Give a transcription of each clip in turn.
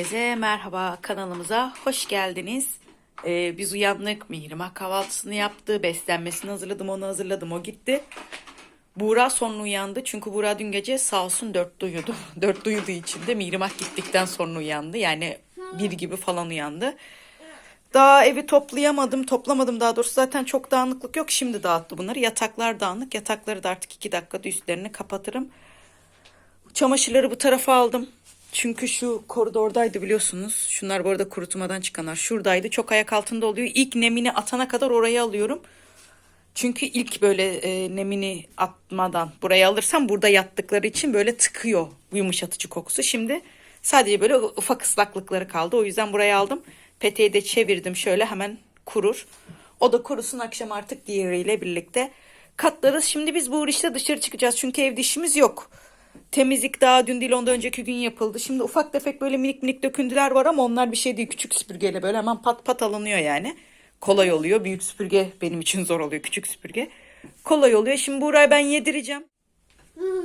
Herkese merhaba kanalımıza hoş geldiniz. Ee, biz uyandık. Mihrimah kahvaltısını yaptı. Beslenmesini hazırladım. Onu hazırladım. O gitti. Buğra sonra uyandı. Çünkü Buğra dün gece sağ olsun dört uyudu. dört uyuduğu için de Mihrimah gittikten sonra uyandı. Yani bir gibi falan uyandı. Daha evi toplayamadım. Toplamadım daha doğrusu. Zaten çok dağınıklık yok. Şimdi dağıttı bunları. Yataklar dağınık. Yatakları da artık iki dakikada üstlerini kapatırım. Çamaşırları bu tarafa aldım. Çünkü şu koridordaydı biliyorsunuz. Şunlar bu arada kurutmadan çıkanlar. Şuradaydı. Çok ayak altında oluyor. İlk nemini atana kadar oraya alıyorum. Çünkü ilk böyle e, nemini atmadan buraya alırsam burada yattıkları için böyle tıkıyor bu yumuşatıcı kokusu. Şimdi sadece böyle ufak ıslaklıkları kaldı. O yüzden buraya aldım. Peteği de çevirdim şöyle hemen kurur. O da kurusun akşam artık diğeriyle birlikte katlarız. Şimdi biz bu işte dışarı çıkacağız. Çünkü evde işimiz yok. Temizlik daha dün değil ondan önceki gün yapıldı. Şimdi ufak tefek böyle minik minik döküntüler var ama onlar bir şey değil. Küçük süpürgeyle böyle hemen pat pat alınıyor yani. Kolay oluyor. Büyük süpürge benim için zor oluyor. Küçük süpürge. Kolay oluyor. Şimdi Buğra'yı ben yedireceğim.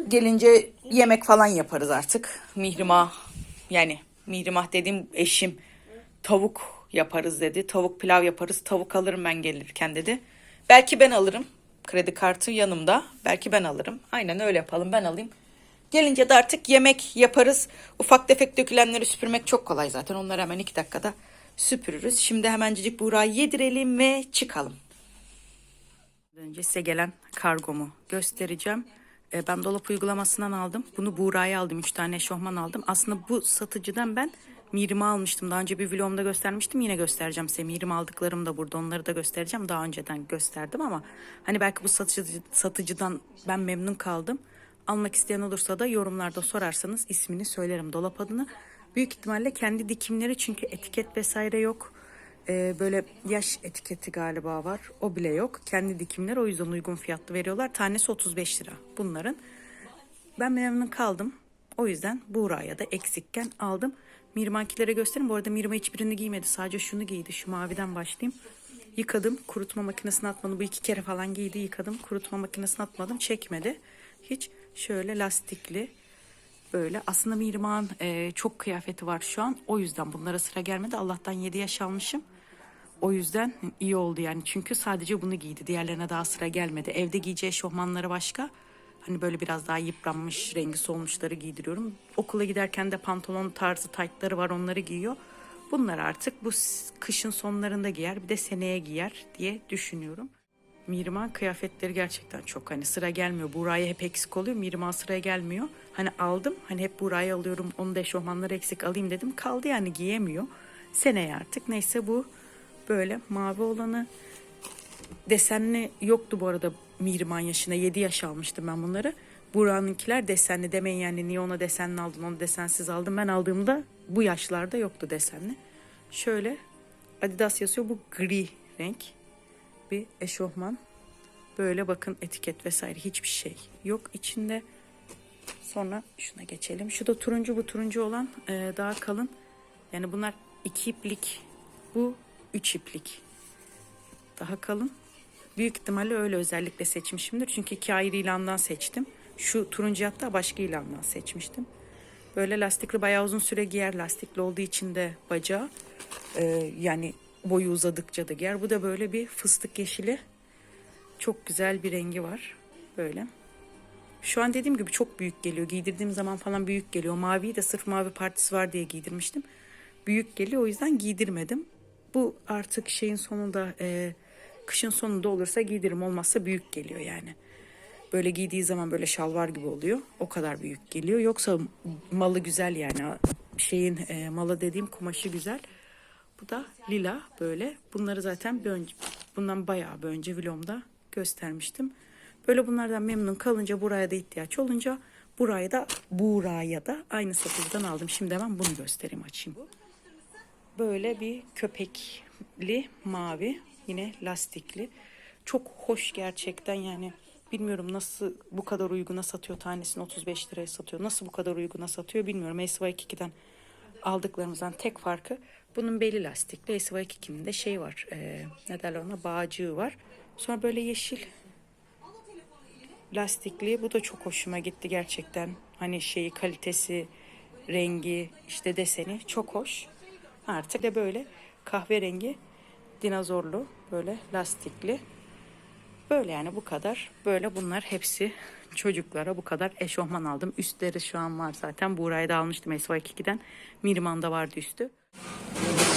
Gelince yemek falan yaparız artık. Mihrimah yani Mihrimah dediğim eşim tavuk yaparız dedi. Tavuk pilav yaparız. Tavuk alırım ben gelirken dedi. Belki ben alırım. Kredi kartı yanımda. Belki ben alırım. Aynen öyle yapalım. Ben alayım. Gelince de artık yemek yaparız. Ufak tefek dökülenleri süpürmek çok kolay zaten. Onları hemen iki dakikada süpürürüz. Şimdi hemencik Buğra'yı yedirelim ve çıkalım. Önce size gelen kargomu göstereceğim. Ee, Ben dolap uygulamasından aldım. Bunu Buğra'ya aldım. Üç tane eşofman aldım. Aslında bu satıcıdan ben Mirim'i almıştım. Daha önce bir vlogumda göstermiştim. Yine göstereceğim size. Mirim aldıklarım da burada. Onları da göstereceğim. Daha önceden gösterdim ama hani belki bu satıcı, satıcıdan ben memnun kaldım. Almak isteyen olursa da yorumlarda sorarsanız ismini söylerim dolap adını. Büyük ihtimalle kendi dikimleri çünkü etiket vesaire yok. Ee, böyle yaş etiketi galiba var. O bile yok. Kendi dikimler o yüzden uygun fiyatlı veriyorlar. Tanesi 35 lira bunların. Ben memnun kaldım. O yüzden Buğra'ya da eksikken aldım. Mirmakilere göstereyim. Bu arada Mirma hiçbirini giymedi. Sadece şunu giydi. Şu maviden başlayayım. Yıkadım. Kurutma makinesine atmadım. Bu iki kere falan giydi. Yıkadım. Kurutma makinesine atmadım. Çekmedi. Hiç şöyle lastikli. Böyle aslında Mirma'nın e, çok kıyafeti var şu an. O yüzden bunlara sıra gelmedi. Allah'tan 7 yaş almışım. O yüzden iyi oldu yani. Çünkü sadece bunu giydi. Diğerlerine daha sıra gelmedi. Evde giyeceği eşofmanları başka. Hani böyle biraz daha yıpranmış, rengi solmuşları giydiriyorum. Okula giderken de pantolon tarzı taytları var onları giyiyor. Bunlar artık bu kışın sonlarında giyer bir de seneye giyer diye düşünüyorum. Mirma kıyafetleri gerçekten çok hani sıra gelmiyor. Buraya hep eksik oluyor. Mirma sıraya gelmiyor. Hani aldım. Hani hep buraya alıyorum. Onu da eşofmanları eksik alayım dedim. Kaldı yani giyemiyor. Seneye artık. Neyse bu böyle mavi olanı desenli yoktu bu arada Mihrimah yaşına. 7 yaş almıştım ben bunları. Buranınkiler desenli demeyin yani niye ona desenli aldın onu desensiz aldım. Ben aldığımda bu yaşlarda yoktu desenli. Şöyle Adidas yazıyor bu gri renk bir eşofman. Böyle bakın etiket vesaire hiçbir şey yok içinde. Sonra şuna geçelim. Şu da turuncu bu turuncu olan e, daha kalın. Yani bunlar iki iplik. Bu üç iplik daha kalın. Büyük ihtimalle öyle özellikle seçmişimdir. Çünkü iki ayrı ilandan seçtim. Şu turuncu hatta başka ilandan seçmiştim. Böyle lastikli bayağı uzun süre giyer. Lastikli olduğu için de bacağı. Ee, yani boyu uzadıkça da giyer. Bu da böyle bir fıstık yeşili. Çok güzel bir rengi var. Böyle. Şu an dediğim gibi çok büyük geliyor. Giydirdiğim zaman falan büyük geliyor. Maviyi de sırf mavi partisi var diye giydirmiştim. Büyük geliyor o yüzden giydirmedim. Bu artık şeyin sonunda e, kışın sonunda olursa giydiririm olmazsa büyük geliyor yani. Böyle giydiği zaman böyle şalvar gibi oluyor. O kadar büyük geliyor. Yoksa malı güzel yani. Şeyin e, malı dediğim kumaşı güzel. Bu da lila böyle. Bunları zaten bir önce, bundan bayağı bir önce vlogumda göstermiştim. Böyle bunlardan memnun kalınca buraya da ihtiyaç olunca buraya da buraya da aynı satıcıdan aldım. Şimdi hemen bunu göstereyim açayım. Böyle bir köpekli mavi yine lastikli. Çok hoş gerçekten yani bilmiyorum nasıl bu kadar uyguna satıyor tanesini 35 liraya satıyor. Nasıl bu kadar uyguna satıyor bilmiyorum. SY2'den aldıklarımızdan tek farkı bunun beli lastikli. SY2'nin de şey var e, ne derler ona bağcığı var. Sonra böyle yeşil lastikli. Bu da çok hoşuma gitti gerçekten. Hani şeyi kalitesi rengi işte deseni çok hoş. Artık de böyle kahverengi dinozorlu böyle lastikli. Böyle yani bu kadar. Böyle bunlar hepsi çocuklara bu kadar eşofman aldım. Üstleri şu an var zaten. Buğra'ya da almıştım SY2'den. Mirman'da vardı üstü.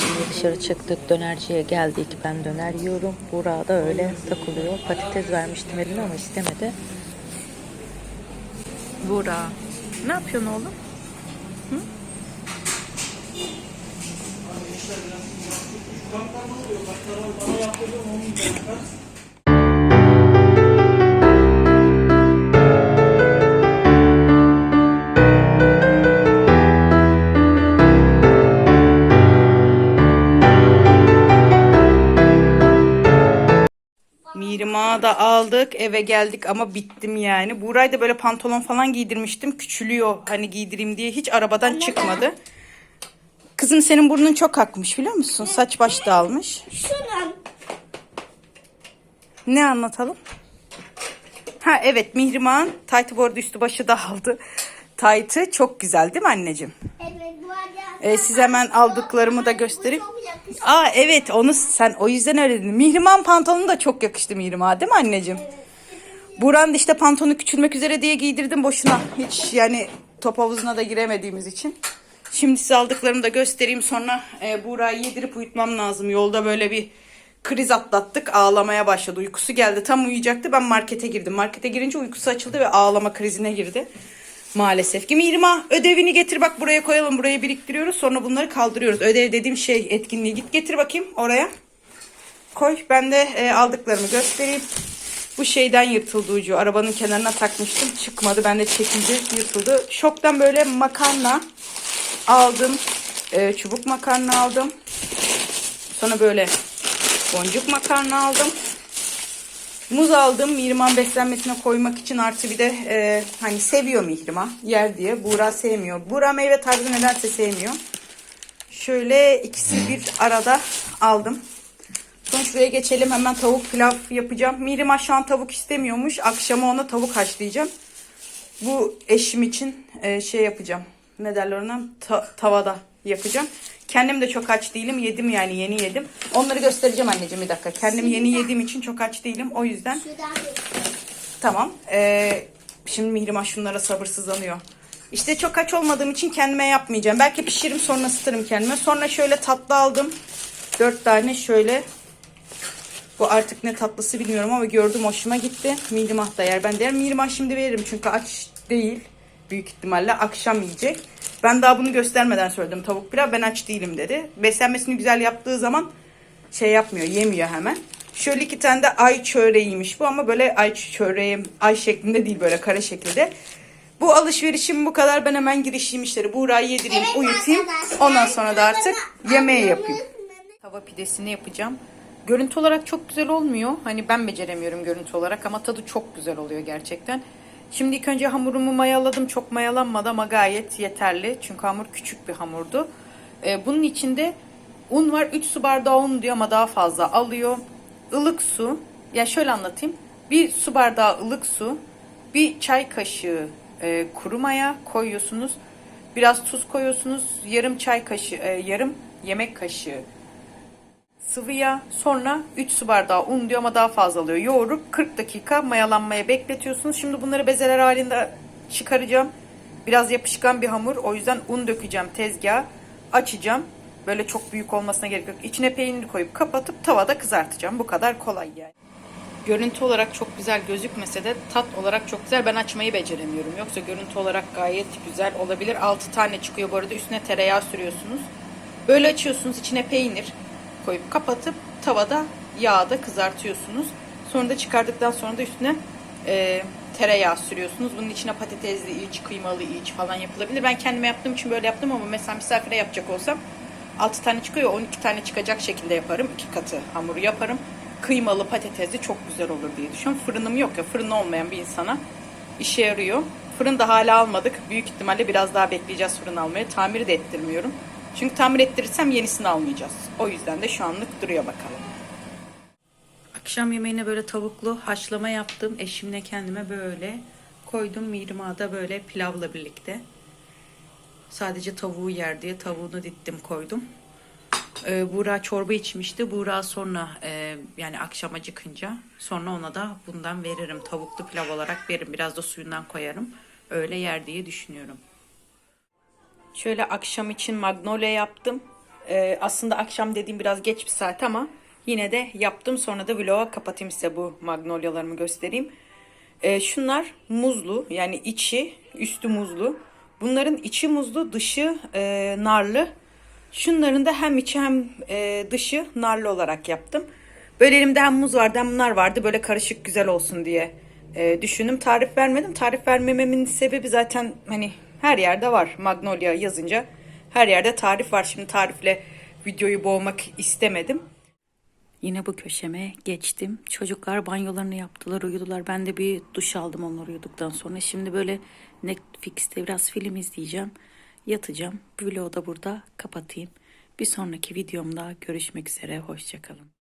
Şimdi dışarı çıktık. Dönerciye geldik. Ben döner yiyorum. Buğra da öyle takılıyor. Patates vermiştim eline ama istemedi. Buğra. Ne yapıyorsun oğlum? Da aldık eve geldik ama bittim yani. Buğra'yı da böyle pantolon falan giydirmiştim. Küçülüyor hani giydireyim diye hiç arabadan çıkmadı. Kızım senin burnun çok akmış biliyor musun? Saç baş dağılmış. Şunun. Ne anlatalım? Ha evet Mihrimah'ın taytı bu arada üstü başı dağıldı. Taytı çok güzel değil mi anneciğim? Evet bu arada. Ee, size hemen aldıklarımı da göstereyim. Aa evet onu sen o yüzden öyle dedin. Mihrimah'ın pantolonu da çok yakıştı Mihrimah'a değil mi anneciğim? Buran işte pantolonu küçülmek üzere diye giydirdim boşuna. Hiç yani top havuzuna da giremediğimiz için. Şimdi size aldıklarımı da göstereyim sonra e, Buğra'yı yedirip uyutmam lazım. Yolda böyle bir kriz atlattık. Ağlamaya başladı. Uykusu geldi. Tam uyuyacaktı. Ben markete girdim. Markete girince uykusu açıldı ve ağlama krizine girdi. Maalesef ki Mirma ödevini getir bak buraya koyalım. Buraya biriktiriyoruz. Sonra bunları kaldırıyoruz. Ödev dediğim şey etkinliği. Git getir bakayım oraya. Koy. Ben de e, aldıklarımı göstereyim. Bu şeyden yırtıldı ucu. Arabanın kenarına takmıştım. Çıkmadı. Ben de çekince yırtıldı. Şoktan böyle makarna aldım. E, çubuk makarna aldım. Sonra böyle boncuk makarna aldım. Muz aldım Mihrimah beslenmesine koymak için artı bir de e, hani seviyor Mihrimah yer diye. Buğra sevmiyor. Buğra meyve tarzı nedense sevmiyor. Şöyle ikisi bir arada aldım. Sonra şuraya geçelim hemen tavuk pilav yapacağım. Mihrimah şu an tavuk istemiyormuş. Akşama ona tavuk haşlayacağım. Bu eşim için e, şey yapacağım. Ne derler ona? Ta- tavada yapacağım. Kendim de çok aç değilim. Yedim yani yeni yedim. Onları göstereceğim anneciğim bir dakika. Kendim yeni yediğim için çok aç değilim. O yüzden Tamam. Ee, şimdi Mihrimah şunlara sabırsızlanıyor. İşte çok aç olmadığım için kendime yapmayacağım. Belki pişiririm sonra ısıtırım kendime. Sonra şöyle tatlı aldım. Dört tane şöyle. Bu artık ne tatlısı bilmiyorum ama gördüm hoşuma gitti. Mihrimah da yer. Ben de yer. Mihrimah şimdi veririm çünkü aç değil. Büyük ihtimalle akşam yiyecek. Ben daha bunu göstermeden söyledim tavuk pilav. Ben aç değilim dedi. Beslenmesini güzel yaptığı zaman şey yapmıyor, yemiyor hemen. Şöyle iki tane de ay çöreğiymiş bu ama böyle ay çöreği, ay şeklinde değil böyle kare şekilde. Bu alışverişim bu kadar. Ben hemen girişeyim işleri. Buğra'yı yedireyim, Evet uyutayım. Ondan sonra da artık yemeği yapayım. Tava pidesini yapacağım. Görüntü olarak çok güzel olmuyor. Hani ben beceremiyorum görüntü olarak ama tadı çok güzel oluyor gerçekten. Şimdi ilk önce hamurumu mayaladım. Çok mayalanmadı ama gayet yeterli. Çünkü hamur küçük bir hamurdu. Ee, bunun içinde un var. 3 su bardağı un diyor ama daha fazla alıyor. Ilık su. Ya şöyle anlatayım. Bir su bardağı ılık su. Bir çay kaşığı e, kuru maya koyuyorsunuz. Biraz tuz koyuyorsunuz. Yarım çay kaşığı, e, yarım yemek kaşığı sıvı yağ, sonra 3 su bardağı un diyor ama daha fazla alıyor. Yoğurup 40 dakika mayalanmaya bekletiyorsunuz. Şimdi bunları bezeler halinde çıkaracağım. Biraz yapışkan bir hamur. O yüzden un dökeceğim tezgaha. Açacağım. Böyle çok büyük olmasına gerek yok. İçine peynir koyup kapatıp tavada kızartacağım. Bu kadar kolay yani. Görüntü olarak çok güzel gözükmese de tat olarak çok güzel. Ben açmayı beceremiyorum. Yoksa görüntü olarak gayet güzel olabilir. 6 tane çıkıyor bu arada. Üstüne tereyağı sürüyorsunuz. Böyle açıyorsunuz. içine peynir koyup kapatıp tavada yağda kızartıyorsunuz. Sonra da çıkardıktan sonra da üstüne e, tereyağı sürüyorsunuz. Bunun içine patatesli iç, kıymalı iç falan yapılabilir. Ben kendime yaptığım için böyle yaptım ama mesela misafire yapacak olsam 6 tane çıkıyor 12 tane çıkacak şekilde yaparım. 2 katı hamuru yaparım. Kıymalı patatesli çok güzel olur diye düşünüyorum. Fırınım yok ya fırın olmayan bir insana işe yarıyor. Fırın da hala almadık. Büyük ihtimalle biraz daha bekleyeceğiz fırın almaya. Tamiri de ettirmiyorum. Çünkü tamir ettirirsem yenisini almayacağız. O yüzden de şu anlık duruyor bakalım. Akşam yemeğine böyle tavuklu haşlama yaptım. Eşimle kendime böyle koydum. Mirma'da böyle pilavla birlikte. Sadece tavuğu yer diye tavuğunu dittim koydum. Ee, Buğra çorba içmişti. Buğra sonra e, yani akşam acıkınca sonra ona da bundan veririm. Tavuklu pilav olarak veririm. Biraz da suyundan koyarım. Öyle yer diye düşünüyorum. Şöyle akşam için magnolia yaptım. Ee, aslında akşam dediğim biraz geç bir saat ama yine de yaptım. Sonra da vloga kapatayım size bu magnolyalarımı göstereyim. Ee, şunlar muzlu yani içi üstü muzlu. Bunların içi muzlu dışı e, narlı. Şunların da hem içi hem e, dışı narlı olarak yaptım. Böyle elimde hem muz vardı hem nar vardı. Böyle karışık güzel olsun diye e, düşündüm. Tarif vermedim. Tarif vermememin sebebi zaten hani her yerde var. Magnolia yazınca her yerde tarif var. Şimdi tarifle videoyu boğmak istemedim. Yine bu köşeme geçtim. Çocuklar banyolarını yaptılar, uyudular. Ben de bir duş aldım onlar uyuduktan sonra. Şimdi böyle Netflix'te biraz film izleyeceğim. Yatacağım. Vlogu da burada kapatayım. Bir sonraki videomda görüşmek üzere. Hoşçakalın.